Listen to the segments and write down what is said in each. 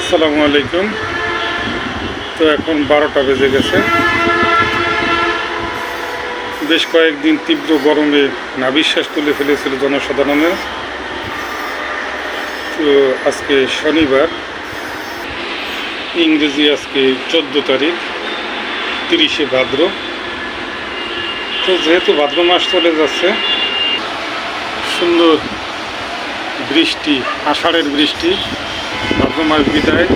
আসসালামু আলাইকুম। তো এখন বারোটা বেজে গেছে। বেশ কয়েকদিন তীব্র গরমে নাবিশ্বাস তুলে ফেলেছিল জনসাধারণের। তো আজকে শনিবার, ইংরেজি আজকে চোদ্দ তারিখ, তিরিশে ভাদ্র। তো যেহেতু ভাদ্র মাস চলে যাচ্ছে, সুন্দর বৃষ্টি, আষাঢ়ের বৃষ্টি ভাদ্র মাস বিদায়।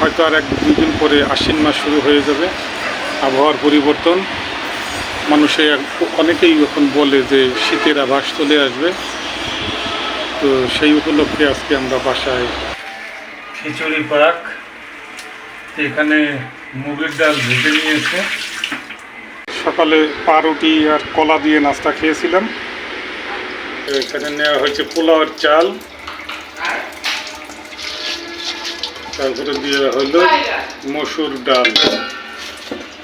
হয়তো আর এক দুই দিন পরে আশ্বিন মাস শুরু হয়ে যাবে। আবহাওয়ার পরিবর্তন। মানুষে অনেকেই এখন বলে যে শীতের আভাস চলে আসবে। তো সেই উপলক্ষে আজকে আমরা বাসায় খিচুড়ি পাক এখানে মুগের ডাল ভেজে নিয়েছে। সকালে পাউরুটি আর কলা দিয়ে নাস্তা খেয়েছিলাম। এখানে নেওয়া হয়েছে পোলাওয়ের চাল। তারপরে দিয়ে হলো মসুর ডাল।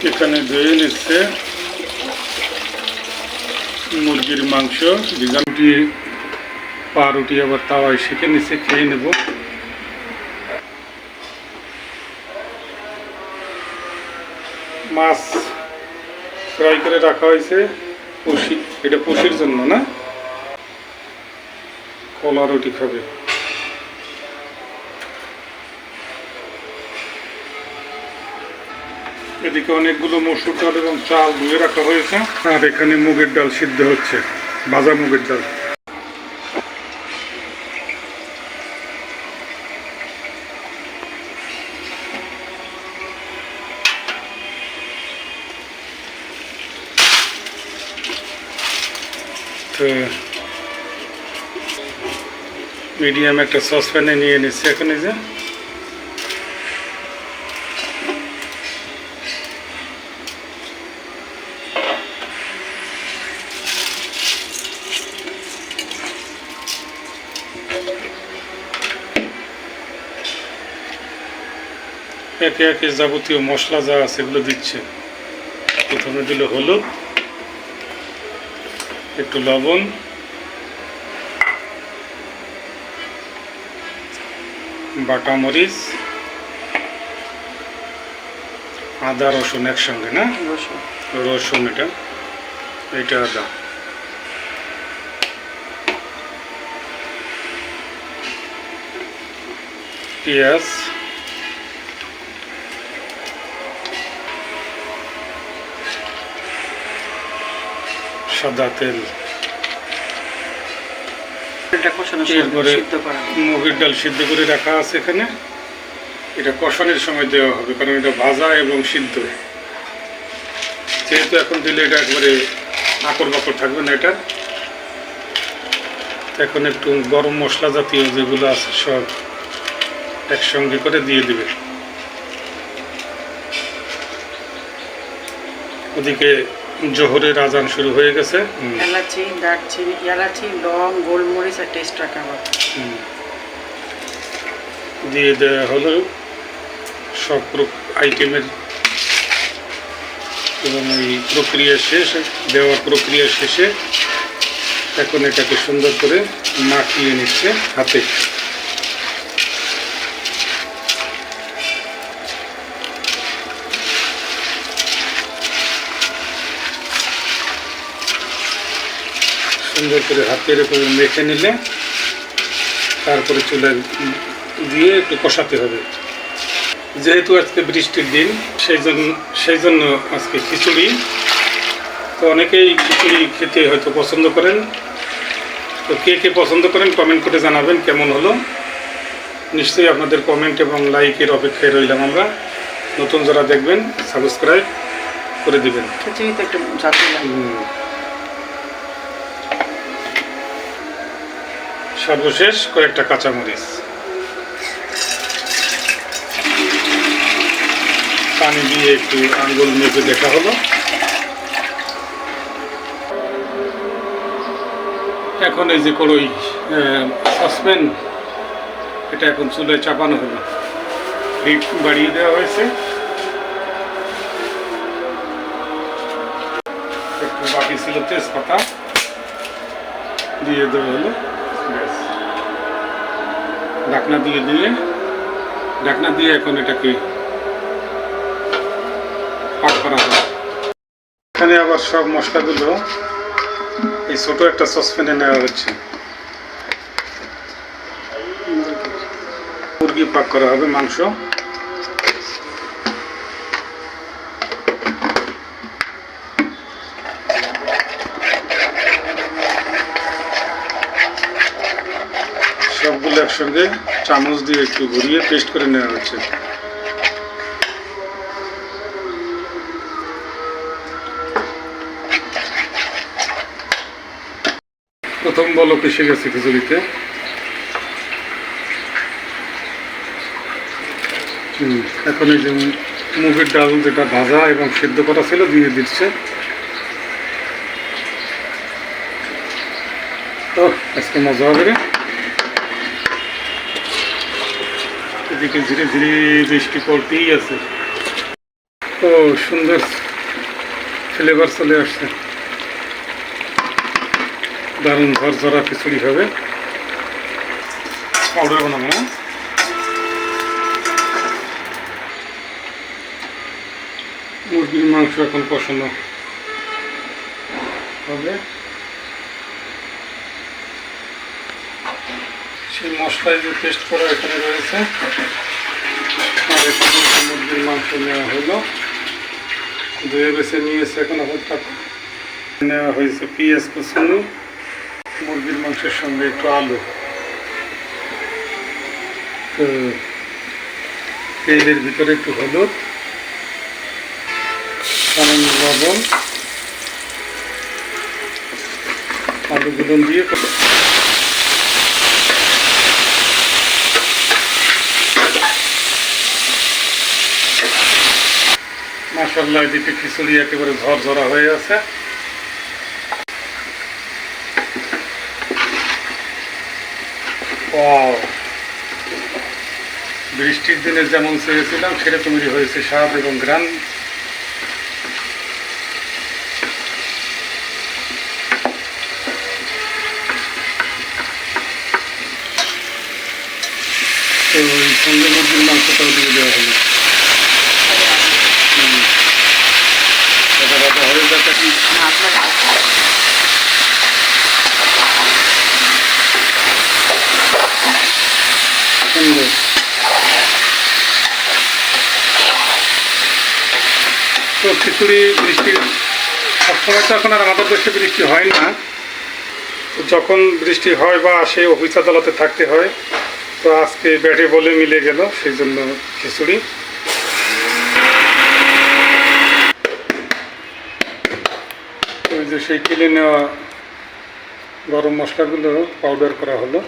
এখানে ধুয়ে নিচ্ছে মুরগির মাংস পাউরুটি আবার তাওয়ায় শিখে নিচ্ছে, খেয়ে নেব। মাছ ফ্রাই করে রাখা হয়েছে পশি এটা পশির জন্য না? কলা রুটি খাবে। এদিকে অনেকগুলো মসুর ডাল এবং চাল ধুয়ে রাখা হয়েছে। আর এখানে মুগের ডাল সিদ্ধ হচ্ছে, ভাজা মুগের ডাল। মিডিয়াম একটা সসপ্যানে নিয়ে নিচ্ছে। এখন এই যে একে একে যাবতীয় মশলা যা আছে এগুলো দিচ্ছে। প্রথমে দিল হলুদ একটু লবণ বাটা মরিচ আদা রসুন একসঙ্গে না? রসুন এটা এটা আদা। পেঁয়াজ সাদা তেল। এরপরে মুগের ডাল সিদ্ধ করে রাখা আছে এখানে। এটা কষানোর সময় দেওয়া হবে কারণ এটা ভাজা এবং সিদ্ধ। যেহেতু এখন দিলে এটা একবারে আকর বাকর থাকবে না এটা। এখন একটু গরম মশলা জাতীয় যেগুলো আছে সব একসঙ্গে করে দিয়ে দিবে। ওদিকে জোহরের আজান শুরু হয়ে গেছে। এলাচি দারচিনি এলাচি লং গোলমরিচ আর টেস্ট রাখা হবে দিয়ে দেওয়া হলো সব আইটেমের এবং এই প্রক্রিয়া শেষ দেওয়ার প্রক্রিয়া শেষে এখন এটাকে সুন্দর করে মাখিয়ে নিচ্ছে হাতে। সুন্দর করে হাতে এরকম মেখে নিলে তারপরে চুলে দিয়ে একটু কষাতে হবে। যেহেতু আজকে বৃষ্টির দিন সেই জন্য সেই জন্য আজকে খিচুড়ি। তো অনেকেই খিচুড়ি খেতে হয়তো পছন্দ করেন। তো কে কে পছন্দ করেন কমেন্ট করে জানাবেন কেমন হলো। নিশ্চয়ই আপনাদের কমেন্ট এবং লাইকের অপেক্ষায় রইলাম আমরা। নতুন যারা দেখবেন সাবস্ক্রাইব করে দিবেন। খিচুড়িতে একটু সর্বশেষ কয়েকটা কাঁচামরিচ। পানি দিয়ে একটু আঙ্গুল মেপে দেখা হলো। এখন এই যে কড়ই সসপ্যান, এটা এখন চুলায় চাপানো হলো। হিট বাড়িয়ে দেওয়া হয়েছে। একটু বাকি ছিল তেজপাতা দিয়ে দেওয়া হলো। ঢাকনা দিয়ে দিয়ে ঢাকনা দিয়ে এখন এটাকে পাক করা হবে। এখানে আবার সব মশলাগুলো এই ছোট একটা সসপ্যানে নেওয়া হচ্ছে। মুরগি পাক করা হবে, মাংস। একসঙ্গে চামচ দিয়ে একটু ঘুরিয়ে পেস্ট করে নেওয়া হচ্ছে। প্রথম বলক এসে গেছে খিচুড়িতে। এখন এই যে মুগের ডাল যেটা ভাজা এবং সেদ্ধ করা ছিল দিয়ে দিচ্ছে। তো আজকে মজা হবে এদিকে ধীরে ধীরে বৃষ্টি পড়তেই আছে। ও, সুন্দর ফ্লেভার চলে আসছে। দারুণ ঝরঝরা খিচুড়ি হবে। পাউডার বানাবো না মুরগির মাংস এখন পছন্দ হবে সেই মশলায় যে পেস্ট করা এখানে রয়েছে, আর এখানে মুরগির মাংস নেওয়া হলো। ধুয়ে বেছে নিয়েছে এখন অপেক্ষা নেওয়া হয়েছে পেঁয়াজ কুচুনি মুরগির মাংসের সঙ্গে একটু আলু। তো তেলের ভিতরে একটু হলুদ, সামান্য লবণ আলুগুলো দিয়ে মাসাল্লাহ এদিকে খিচুড়ি একেবারে ঝরঝরা হয়ে আছে। বৃষ্টির দিনে যেমন চেয়েছিলাম সেরকমই হয়েছে স্বাদ এবং গ্রান তো মুরগির মাংসটাও দিয়ে দেওয়া হলো হুম। এটা রাখা হয়ে যাচ্ছে সুন্দর তো খিচুড়ি বৃষ্টি সবসময় তো এখন আর আমাদের দেশে বৃষ্টি হয় না। যখন বৃষ্টি হয় বা আসে, অফিস আদালতে থাকতে হয়, তো আজকে ব্যাটে বলে মিলে গেল, সেই জন্য খিচুড়ি। সেই কিনে নেওয়া গরম মশলাগুলো পাউডার করা হলো।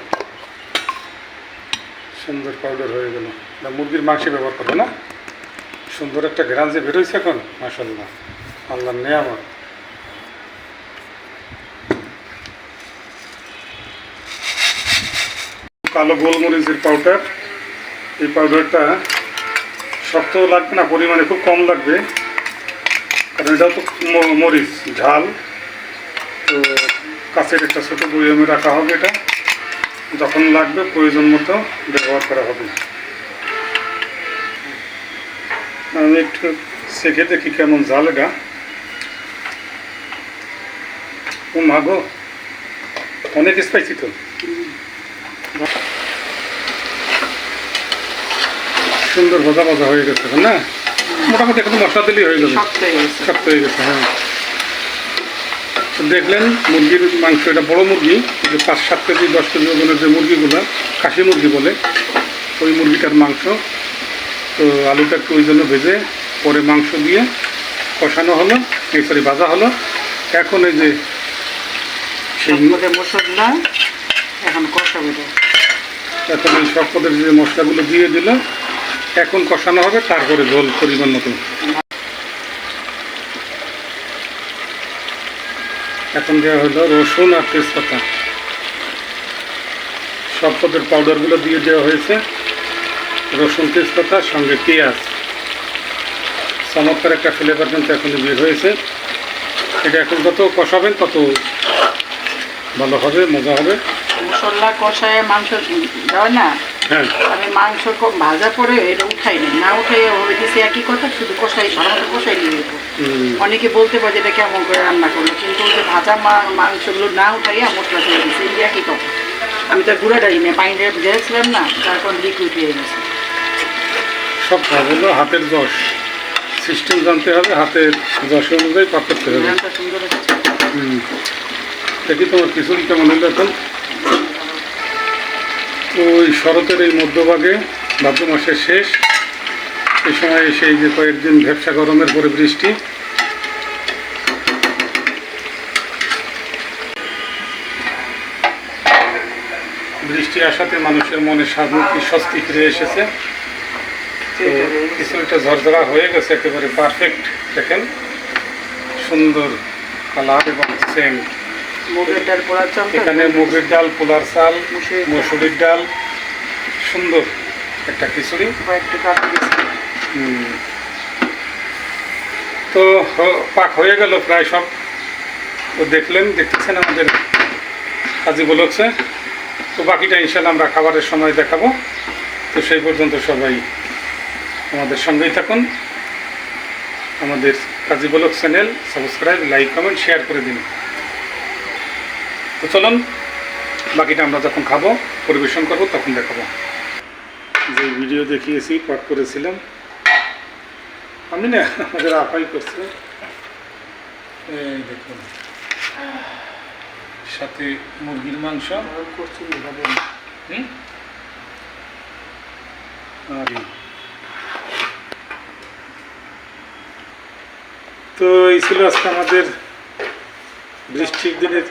সুন্দর পাউডার হয়ে গেল। মুরগির মাংসে ব্যবহার করব না? সুন্দর একটা ঘ্রাণ যে বেরোইছে এখন মাসাল্লাহ আল্লাহ নেয়ামত। কালো গোলমরিচের পাউডার এই পাউডারটা শক্ত লাগবে না, পরিমাণে খুব কম লাগবে। কারণ এটাও তো মরিচ, ঝাল। তো কাছের একটা ছোটো বইয়ামে রাখা হবে এটা। যখন লাগবে প্রয়োজন মতো ব্যবহার করা হবে। আমি একটু সেখে দেখি কেমন জাল এটা। ও মাগো অনেক স্পাইসি তো। সুন্দর ভাজা ভাজা হয়ে গেছে না? মোটামুটি এখন মশলা দিলেই হয়ে গেছে। শক্ত হয়ে গেছে হ্যাঁ। দেখলেন মুরগির মাংস এটা বড় মুরগি যে পাঁচ সাত কেজি দশ কেজি ওজনের যে মুরগিগুলো খাসি মুরগি বলে ওই মুরগিটার মাংস তো আলুটা একটু ওই জন্য ভেজে পরে মাংস দিয়ে কষানো হলো এই সরি ভাজা হলো। এখন এই যে সেই মশলা এখন কষাবে এটা এখন এই সব পদের যে মশলাগুলো দিয়ে দিল এখন কষানো হবে তারপরে ঝোল পরিমাণ মতো এখন দেওয়া হলো রসুন আর তেজপাতা। সব পদের পাউডারগুলো দিয়ে দেওয়া হয়েছে। রসুন, তেজপাতা, সঙ্গে পেঁয়াজ। চমৎকার একটা ফ্লেভার কিন্তু এখন বের হয়েছে। এটা এখন যত কষাবেন তত ভালো হবে, মজা হবে। মশলা কষায় মাংস দেওয়া না? আমি মাংস ভাজা পরে এটা উঠাই নি। না উঠাই ওভাবে দিছে একই কথা শুধু কষাই ভালো মতো কষাই নিয়ে যেত অনেকে বলতে পারে এটা কেমন করে রান্না করল কিন্তু ওই যে ভাজা মাংসগুলো না উঠাইয়া মশলা চলে দিচ্ছে এই একই কথা। আমি তো গুঁড়া ডালি না পানিটা দিয়েছিলাম না তারপর লিকুইড হয়ে গেছে সব হলো হাতের যশ। সিস্টেম জানতে হবে হাতের যশ অনুযায়ী পাক করতে হবে। হুম। দেখি তোমার খিচুড়ি কেমন হলো এখন? ওই শরতের এই মধ্যভাগে ভাদ্র মাসের শেষ। এই সময় এসে যে কয়েকদিন ভ্যাবসা গরমের পরে বৃষ্টি। বৃষ্টি আসাতে মানুষের মনে শান্তি স্বস্তি ফিরে এসেছে। তো খিচুড়িটা ঝরঝরা হয়ে গেছে, একেবারে পারফেক্ট দেখেন? সুন্দর কালার এবং সেন্ট মুগের ডাল পোড়া চাল তো? এখানে মুগের ডাল পোলার চাল মুসুরির ডাল। সুন্দর একটা খিচুড়ি। তো পাক হয়ে গেল প্রায় সব। তো দেখলেন দেখতেছেন আমাদের কাজী বলছে। তো বাকিটা ইনশাল্লাহ আমরা খাবারের সময় দেখাবো। তো সেই পর্যন্ত সবাই আমাদের সঙ্গেই থাকুন। আমাদের Kazi vlog channel subscribe like comment share করে দিন। তো চলুন, বাকিটা আমরা যখন খাব, পরিবেশন করব, তখন দেখাবো। যে ভিডিও দেখিয়েছি, পাঠ করেছিলাম। আমি না, আমাদের আপাই করছে দেখুন। সাথে মুরগির মাংস। করছি তো এই ছিল আজকে আমাদের বৃষ্টির দিনের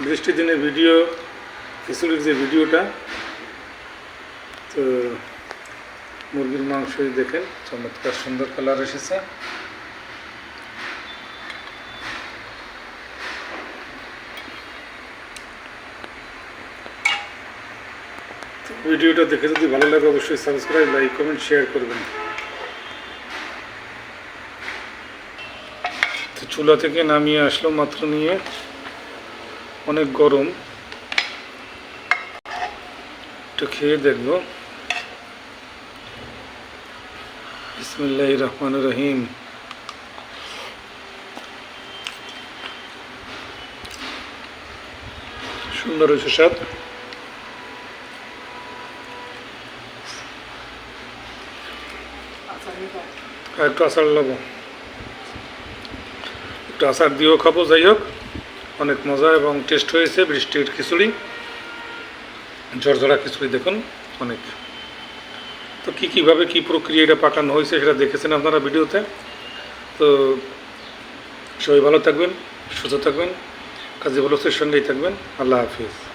বৃষ্টির দিনে ভিডিও খিচুড়ির যে ভিডিওটা, তো মুরগির মাংসই দেখেন, চমৎকার সুন্দর কালার এসেছে। ভিডিওটা দেখে যদি ভালো লাগে, অবশ্যই সাবস্ক্রাইব লাইক কমেন্ট শেয়ার করবেন। চুলা থেকে নামিয়ে আসলো মাত্র নিয়ে। অনেক গরম। একটু খেয়ে দেখব। বিসমিল্লাহ রহমান রহিম। সুন্দর হয়েছে স্বাদ। একটু আচার নেব একটু আচার দিয়েও খাব, যাই হোক। অনেক মজা এবং টেস্ট হয়েছে, বৃষ্টির খিচুড়ি, ঝরঝরা খিচুড়ি দেখুন, অনেক। তো কী, কীভাবে কী প্রক্রিয়া এটা পাকানো হয়েছে সেটা দেখেছেন আপনারা ভিডিওতে? তো সবাই ভালো থাকবেন, সুস্থ থাকবেন, কাজী বলসের সঙ্গেই থাকবেন, আল্লাহ হাফিজ।